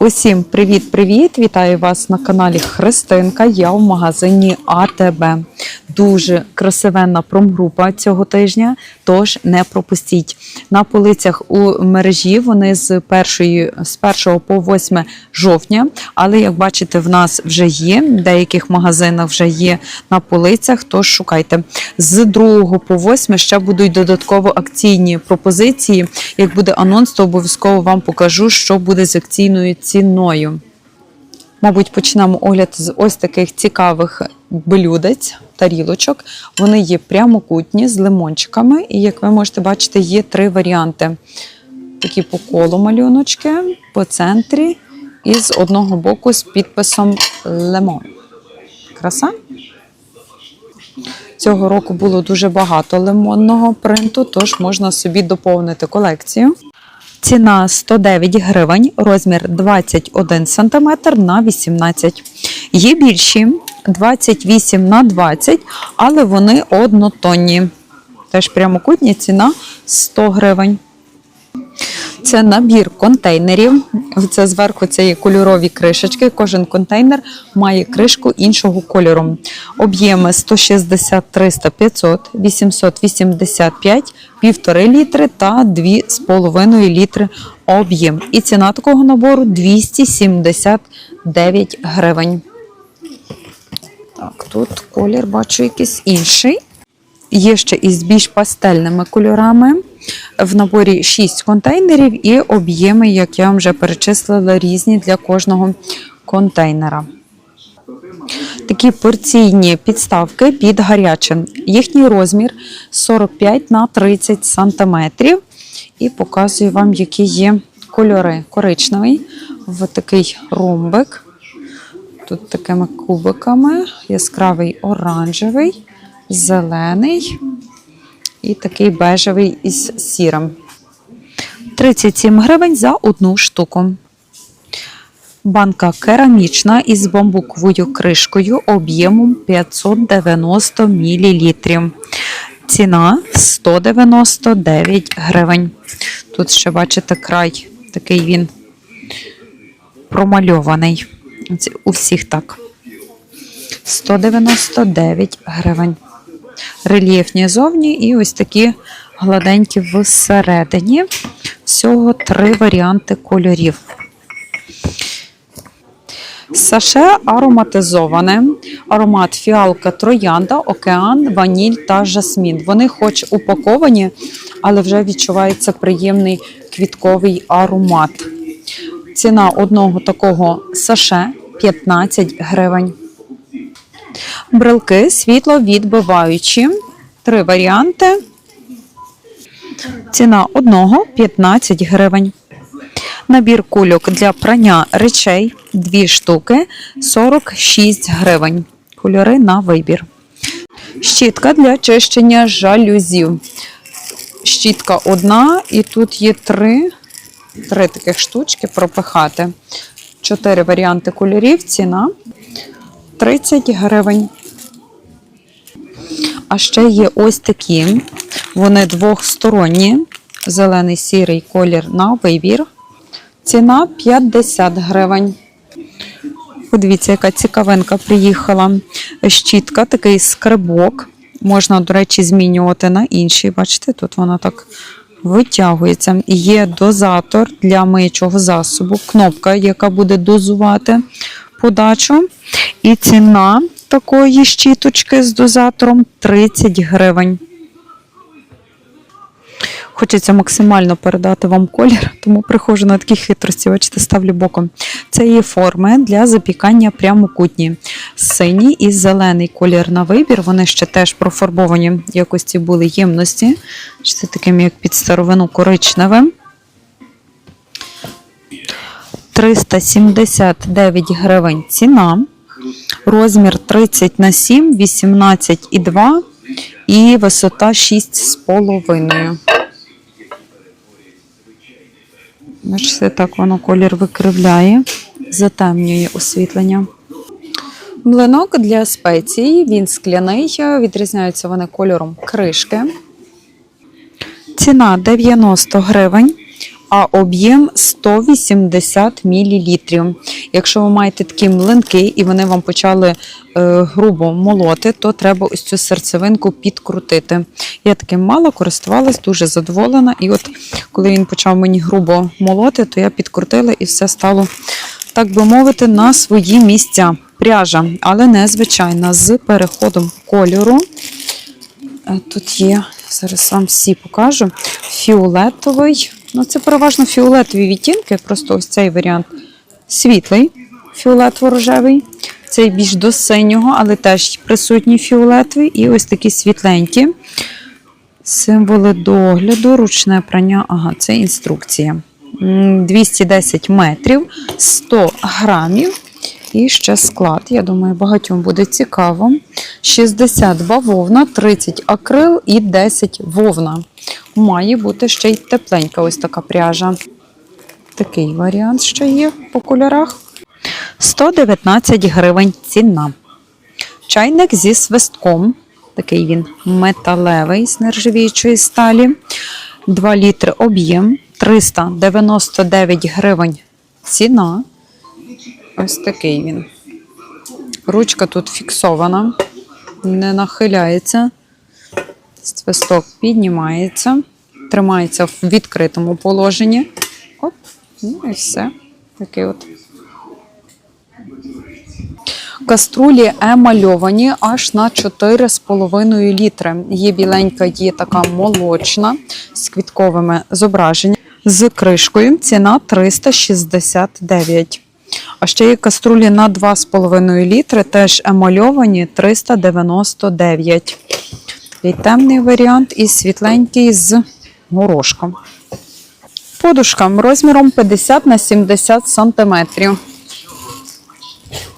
Усім привіт-привіт! Вітаю вас на каналі Христинка. Я в магазині АТБ. Дуже красивенна промгрупа цього тижня, тож не пропустіть. На полицях у мережі вони з, першої, з 1 по 8 жовтня, але як бачите, в нас вже є, в деяких магазинах вже є на полицях, тож шукайте. З 2 по 8 ще будуть додатково акційні пропозиції. Як буде анонс, то обов'язково вам покажу, що буде з акційною ціною. Мабуть, почнемо огляд з ось таких цікавих блюдець, тарілочок. Вони є прямокутні з лимончиками, і як ви можете бачити, є три варіанти: такі по колу малюночки, по центрі і з одного боку з підписом лимон. Краса? Цього року було дуже багато лимонного принту, тож можна собі доповнити колекцію. Ціна 109 гривень, розмір 21 см на 18 Є більші 28 на 20, але вони однотонні. Теж прямокутня ціна 100 гривень. Це набір контейнерів. Це зверху це є кольорові кришечки. Кожен контейнер має кришку іншого кольору. Об'єми 160, 300, 500, 885, 1,5 літри та 2,5 літри об'єм. І ціна такого набору 279 гривень. Так, тут колір бачу якийсь інший. Є ще із більш пастельними кольорами. В наборі 6 контейнерів і об'єми, як я вам вже перечислила, різні для кожного контейнера. Такі порційні підставки під гарячим. Їхній розмір 45 на 30 см. І показую вам, які є кольори. Коричневий в такий ромбик. Тут такими кубиками, яскравий оранжевий, зелений і такий бежевий із сірим. 37 гривень за одну штуку. Банка керамічна із бамбуковою кришкою об'ємом 590 мл. Ціна 199 гривень. Тут ще бачите край, такий він промальований. У всіх так. 199 гривень. Рельєфні зовні і ось такі гладенькі всередині. Всього три варіанти кольорів. Саше ароматизоване. Аромат фіалка троянда, океан, ваніль та жасмін. Вони хоч упаковані, але вже відчувається приємний квітковий аромат. Ціна одного такого саше 15 гривень. Брелки світло відбиваючі. Три варіанти. Ціна одного 15 гривень. Набір кульок для прання речей 2 штуки 46 гривень. Кольори на вибір. Щітка для чищення жалюзів. Щітка одна, і тут є три, три таких штучки пропихати. Чотири варіанти кольорів. Ціна 30 гривень. А ще є ось такі. Вони двохсторонні. Зелений сірий колір на вибір. Ціна 50 гривень. Подивіться, яка цікавинка приїхала. Щітка, такий скребок. Можна, до речі, змінювати на інший. Бачите, тут вона так витягується. Є дозатор для миючого засобу, кнопка, яка буде дозувати подачу. І ціна такої щіточки з дозатором 30 гривень. Хочеться максимально передати вам колір, тому приходжу на такі хитрості, бачите, ставлю боком. Це є форми для запікання прямокутні. Синій і зелений колір на вибір. Вони ще теж профарбовані в якості були ємності. Бачите, таким, як під старовину коричневим. 379 гривень ціна. Розмір 30 на 7, 18,2 і висота 6,5. Бачите, так воно колір викривляє, затемнює освітлення. Млинок для спецій, він скляний, відрізняються вони кольором кришки. Ціна 90 гривень, а об'єм 180 мл. Якщо ви маєте такі млинки і вони вам почали е, грубо молоти, то треба ось цю серцевинку підкрутити. Я таким мало користувалась, дуже задоволена. І от коли він почав мені грубо молоти, то я підкрутила і все стало, так би мовити, на свої місця. Пряжа, але не звичайна, з переходом кольору. Е, Тут є, зараз вам всі покажу. Фіолетовий. Ну, це переважно фіолетові відтінки, просто ось цей варіант світлий, фіолетово-рожевий. Цей більш до синього, але теж присутній фіолетовий. І ось такі світленькі. Символи догляду, ручне прання. Ага, це інструкція. 210 метрів, 100 грамів. І ще склад. Я думаю, багатьом буде цікаво. 60 бавовна, 30 акрил і 10 вовна. Має бути ще й тепленька ось така пряжа. Такий варіант ще є по кольорах. 119 гривень ціна. Чайник зі свистком. Такий він металевий з нержавіючої сталі. 2 літри об'єм. 399 гривень ціна. Ось такий він. Ручка тут фіксована, не нахиляється. Свисток піднімається, тримається в відкритому положенні. Оп, ну і все. Такий от. Каструлі емальовані аж на 4,5 літри. Є біленька, є така молочна з квітковими зображеннями. З кришкою ціна 369. А ще є каструлі на 2,5 літри, теж емальовані 399. І темний варіант, і світленький з горошком. Подушка розміром 50 на 70 сантиметрів.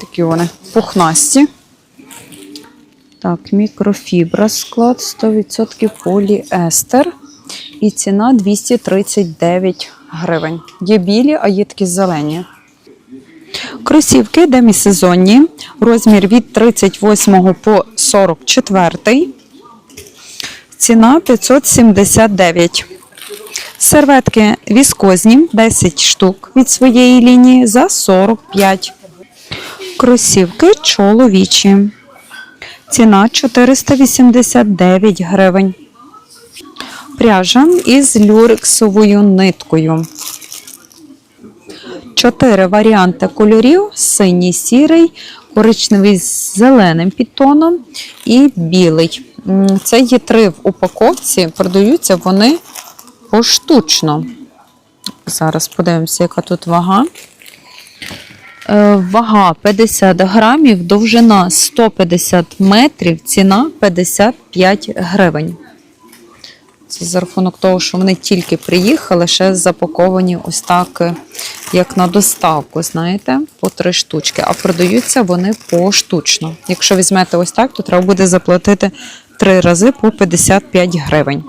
Такі вони пухнасті. Так, мікрофібра склад 100% поліестер. І ціна 239 гривень. Є білі, а є такі зелені. Кросівки демісезонні, розмір від 38 по 44. Ціна 579. Серветки віскозні 10 штук від своєї лінії за 45. Кросівки чоловічі. Ціна 489 гривень. Пряжа із люрексовою ниткою. Чотири варіанти кольорів: синій, сірий, коричневий з зеленим підтоном і білий. Це є три в упаковці, продаються вони поштучно. Зараз подивимося, яка тут вага. Е, Вага 50 грамів, довжина 150 метрів, ціна 55 гривень. Це за рахунок того, що вони тільки приїхали, ще запаковані ось так, е, як на доставку, знаєте, по три штучки. А продаються вони поштучно. Якщо візьмете ось так, то треба буде заплатити три рази по 55 гривень.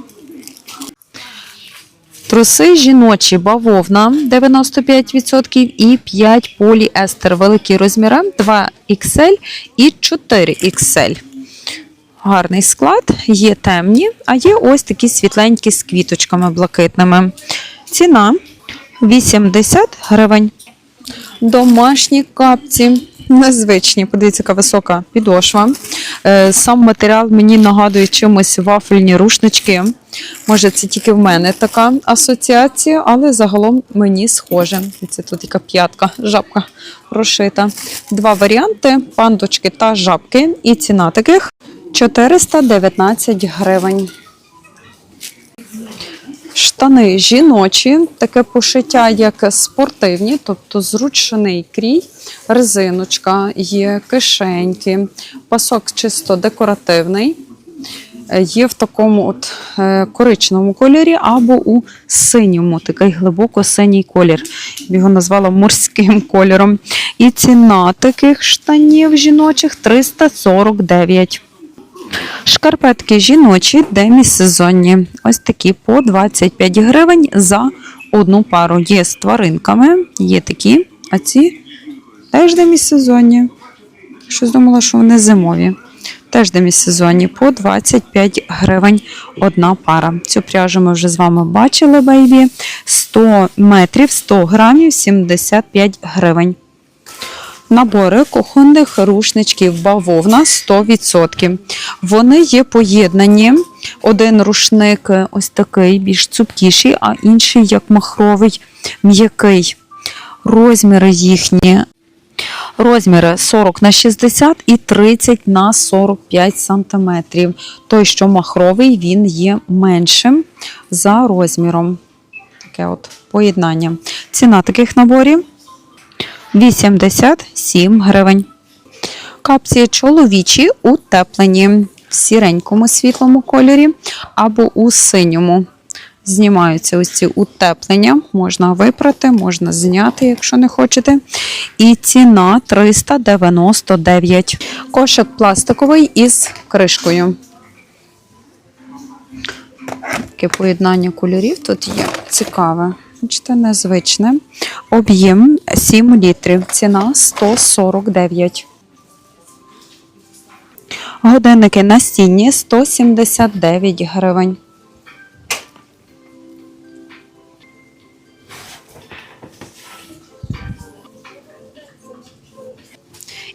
Труси жіночі бавовна 95% і 5 поліестер. Великі розміри 2XL і 4XL. Гарний склад, є темні, а є ось такі світленькі з квіточками блакитними. Ціна 80 гривень. Домашні капці. Незвичні, подивіться, яка висока підошва. Е, Сам матеріал мені нагадує чимось вафельні рушнички. Може, це тільки в мене така асоціація, але загалом мені схоже. Це тут яка п'ятка, жабка розшита. Два варіанти: пандочки та жабки. І ціна таких 419 гривень. Штани жіночі, таке пошиття, як спортивні, тобто зручний крій, резиночка, є кишеньки, пасок чисто декоративний. Є в такому от е, коричневому кольорі або у синьому, такий глибоко синій колір. Його назвала морським кольором. І ціна таких штанів жіночих 349. Шкарпетки жіночі, демісезонні. Ось такі по 25 гривень за одну пару. Є з тваринками, є такі, а ці теж демісезонні. Щось думала, що вони зимові. Теж демісезонні по 25 гривень одна пара. Цю пряжу ми вже з вами бачили, бейбі. 100 метрів, 100 грамів, 75 гривень. Набори кухонних рушничків бавовна 100%. Вони є поєднані. Один рушник ось такий, більш цупкіший, а інший як махровий, м'який. Розміри їхні. Розміри 40 на 60 і 30 на 45 сантиметрів. Той, що махровий, він є меншим за розміром. Таке от поєднання. Ціна таких наборів 87 гривень. Капці чоловічі утеплені в сіренькому світлому кольорі або у синьому. Знімаються ось ці утеплення, можна випрати, можна зняти, якщо не хочете. І ціна 399. Кошик пластиковий із кришкою. Таке поєднання кольорів тут є цікаве. Бачите, незвичне. Об'єм 7 літрів. Ціна 149. Годинники настінні 179 гривень.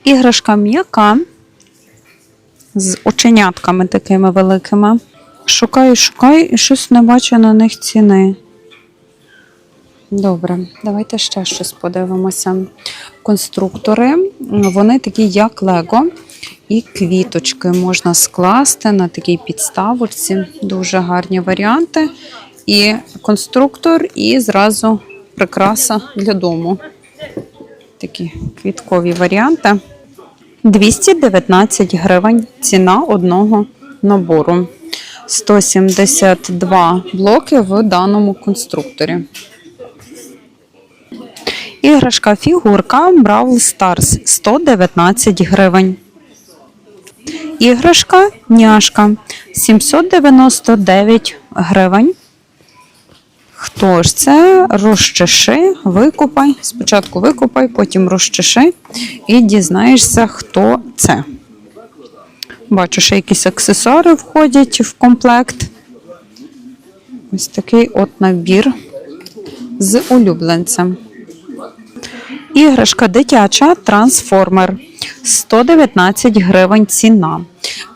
Іграшка м'яка з оченятками такими великими. Шукаю, шукаю і щось не бачу на них ціни. Добре, давайте ще щось подивимося. Конструктори, вони такі, як Лего, і квіточки можна скласти на такій підставочці. Дуже гарні варіанти. І конструктор, і зразу прикраса для дому. Такі квіткові варіанти. 219 гривень ціна одного набору. 172 блоки в даному конструкторі. Іграшка фігурка Brawl Stars 119 гривень. Іграшка няшка 799 гривень. Хто ж це? Розчеши, викупай. Спочатку викупай, потім розчеши і дізнаєшся, хто це. Бачу, що якісь аксесуари входять в комплект. Ось такий от набір з улюбленцем. Іграшка дитяча трансформер. 119 гривень ціна.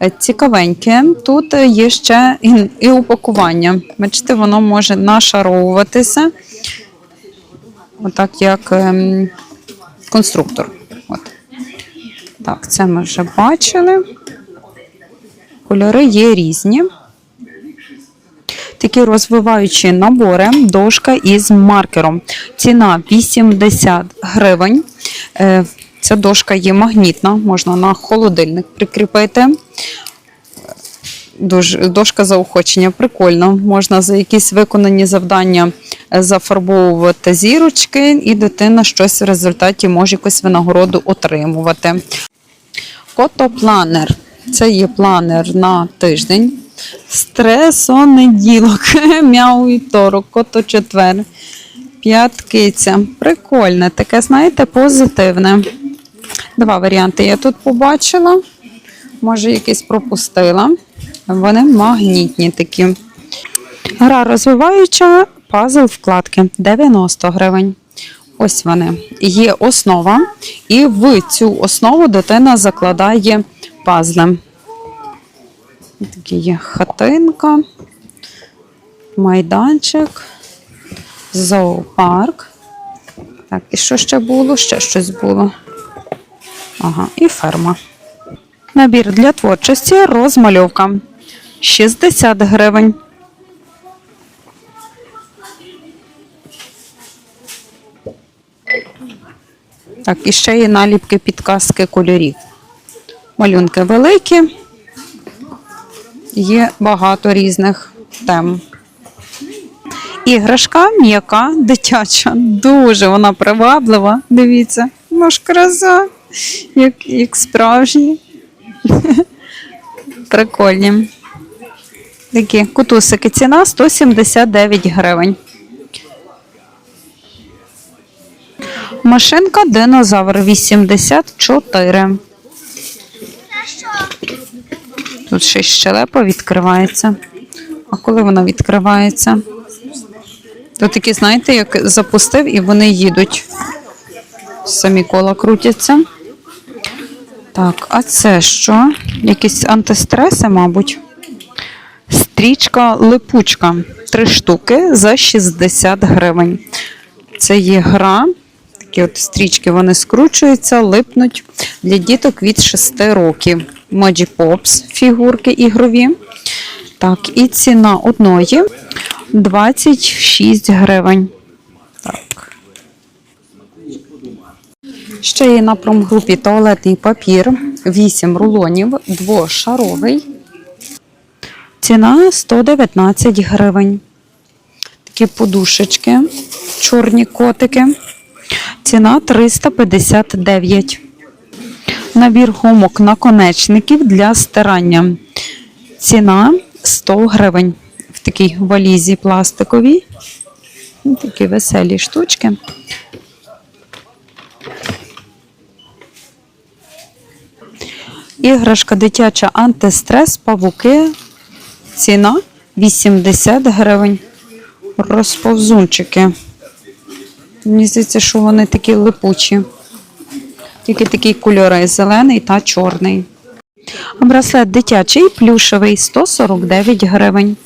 Е, Цікавеньке. Тут є ще і, упакування. Бачите, воно може нашаровуватися. Отак, як ем, конструктор. От. Так, це ми вже бачили. Кольори є різні. Такі розвиваючі набори, дошка із маркером. Ціна 80 гривень. Е, Ця дошка є магнітна, можна на холодильник прикріпити. Дошка заохочення, прикольно. Можна за якісь виконані завдання е, зафарбовувати зірочки, і дитина щось в результаті може якусь винагороду отримувати. Котопланер. Це є планер на тиждень. Стресонеділок, мяу вівторок, кото четвер, п'яткиця. Прикольне, таке, знаєте, позитивне. Два варіанти я тут побачила. Може, якийсь пропустила. Вони магнітні такі. Гра розвиваюча, пазл вкладки 90 гривень. Ось вони. Є основа, і в цю основу дитина закладає пазли. Такі є хатинка, майданчик, зоопарк. Так, і що ще було? Ще щось було. Ага, і ферма. Набір для творчості розмальовка. 60 гривень. Так, і ще є наліпки підказки кольорів. Малюнки великі. Є багато різних тем. Іграшка м'яка, дитяча, дуже вона приваблива. Дивіться, ну ж краса, як, як справжні. Прикольні. Такі кутусики. Ціна 179 гривень. Машинка динозавр 84. Тут ще щелепа відкривається. А коли вона відкривається? То такі, знаєте, як запустив і вони їдуть. Самі кола крутяться. Так, а це що? Якісь антистреси, мабуть. Стрічка липучка. Три штуки за 60 гривень. Це є гра. Такі от стрічки вони скручуються, липнуть для діток від 6 років. Моджі Pops фігурки ігрові. Так, і ціна одної 26 гривень. Так. Ще є на промгрупі туалетний папір, 8 рулонів, двошаровий. Ціна 119 гривень. Такі подушечки, чорні котики. Ціна 359. Набір гумок наконечників для стирання. Ціна 100 гривень. В такій валізі пластиковій. Ну, Такі веселі штучки. Іграшка дитяча антистрес, павуки. Ціна 80 гривень. Розповзунчики. Мені здається, що вони такі липучі. Тільки такі кольори зелений та чорний. Браслет дитячий, плюшевий 149 гривень.